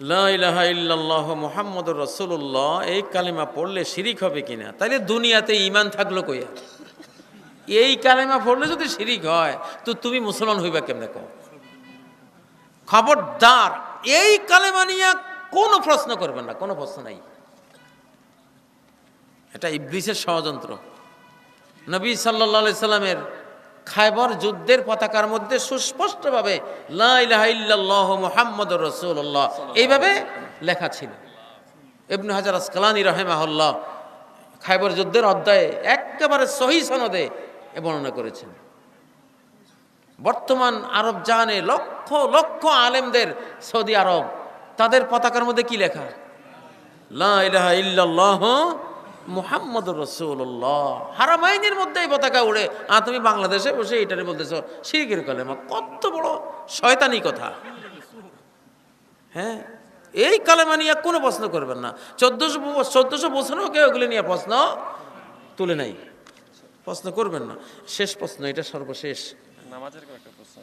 লা ইলাহা ইল্লাল্লাহ মুহাম্মদুর রাসূলুল্লাহ, এই কালেমা পড়লে শিরিক হবে কিনা? তাইলে দুনিয়াতে ঈমান থাকল কইয়া? এই কালেমা পড়লে যদি শিরিক হয়, তো তুমি মুসলমান হইবা কেমনে কও? খবরদার, এই কালেমা নিয়ে কোনো প্রশ্ন করবেন না, কোনো প্রশ্ন নাই। এটা ইবলিসের ষড়যন্ত্র। নবী সাল্লাহ সাল্লামের খায়বর যুদ্ধের পতাকার মধ্যে সুস্পষ্টভাবে লা ইলাহা ইল্লাল্লাহু মুহাম্মাদুর রাসূলুল্লাহ এইভাবে লেখা ছিল। ইবনে হাজার আসকালানি রাহেমাহুল্লাহ খাইবর যুদ্ধের অধ্যায়ে একেবারে সহি সনদে বর্ণনা করেছেন। বর্তমান আরব জাহানে লক্ষ লক্ষ আলেমদের সৌদি আরব তাদের পতাকার মধ্যে কি লেখা? লা মুহাম্মদুর রাসূলুল্লাহ। হারামাইনের মধ্যে এই পতাকা উড়ে আর তুমি বাংলাদেশে বসে এটারে বলতেছো, শিরকের কালেমা, কত বড় শয়তানি কথা। হ্যাঁ? এই কালেমা নিয়ে কোনো প্রশ্ন করবেন না। চোদ্দশো চোদ্দশো বছরও কেউ এগুলি নিয়ে প্রশ্ন তুলে নাই। প্রশ্ন করবেন না। শেষ প্রশ্ন, এটা সর্বশেষ। নামাজের কয়েকটা প্রশ্ন